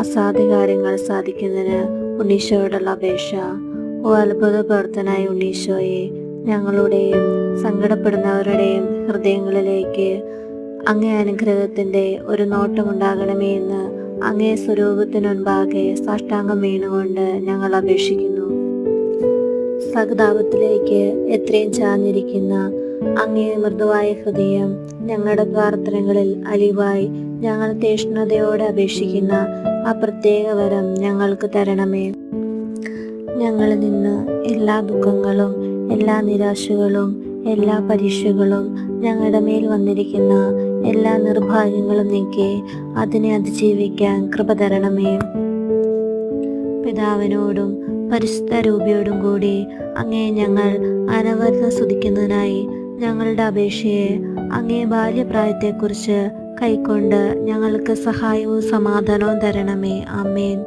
അസാധ്യ കാര്യങ്ങൾ സാധിക്കുന്നതിന് ഉണ്ണീശോയോടുള്ള അപേക്ഷ. ഓ അത്ഭുത പ്രവർത്തനായ ഉണ്ണീശോയെ ഞങ്ങളുടെയും സങ്കടപ്പെടുന്നവരുടെയും ഹൃദയങ്ങളിലേക്ക് അങ്ങേ അനുഗ്രഹത്തിന്റെ ഒരു നോട്ടമുണ്ടാകണമേ എന്ന് അങ്ങേ സ്വരൂപത്തിനുൻപാകെ സാഷ്ടാംഗം വീണുകൊണ്ട് ഞങ്ങൾ അപേക്ഷിക്കുന്നു. സഹതാപത്തിലേക്ക് എത്രയും ചാഞ്ഞിരിക്കുന്ന അങ്ങേ മൃദുവായ ഹൃദയം ഞങ്ങളുടെ പ്രാർത്ഥനകളിൽ അലിവായി ഞങ്ങൾ തീഷ്ണതയോടെ അപേക്ഷിക്കുന്ന ആ പ്രത്യേക വരം ഞങ്ങൾക്ക് തരണമേ. ഞങ്ങളിൽ നിന്ന് എല്ലാ ദുഃഖങ്ങളും എല്ലാ നിരാശകളും എല്ലാ പരീക്ഷകളും ഞങ്ങളുടെ മേൽ വന്നിരിക്കുന്ന എല്ലാ നിർഭാഗ്യങ്ങളും നീക്കി അതിനെ അതിജീവിക്കാൻ കൃപ തരണമേ. പിതാവിനോടും പരിശുദ്ധ രൂപയോടും കൂടി അങ്ങേ ഞങ്ങൾ അനവരതം സ്തുതിക്കുന്നതിനായി ഞങ്ങളുടെ അപേക്ഷയെ അങ്ങേ ബാല്യപ്രായത്തെക്കുറിച്ച് കൈക്കൊണ്ട് ഞങ്ങൾക്ക് സഹായവും സമാധാനവും തരണമേ. ആമേൻ.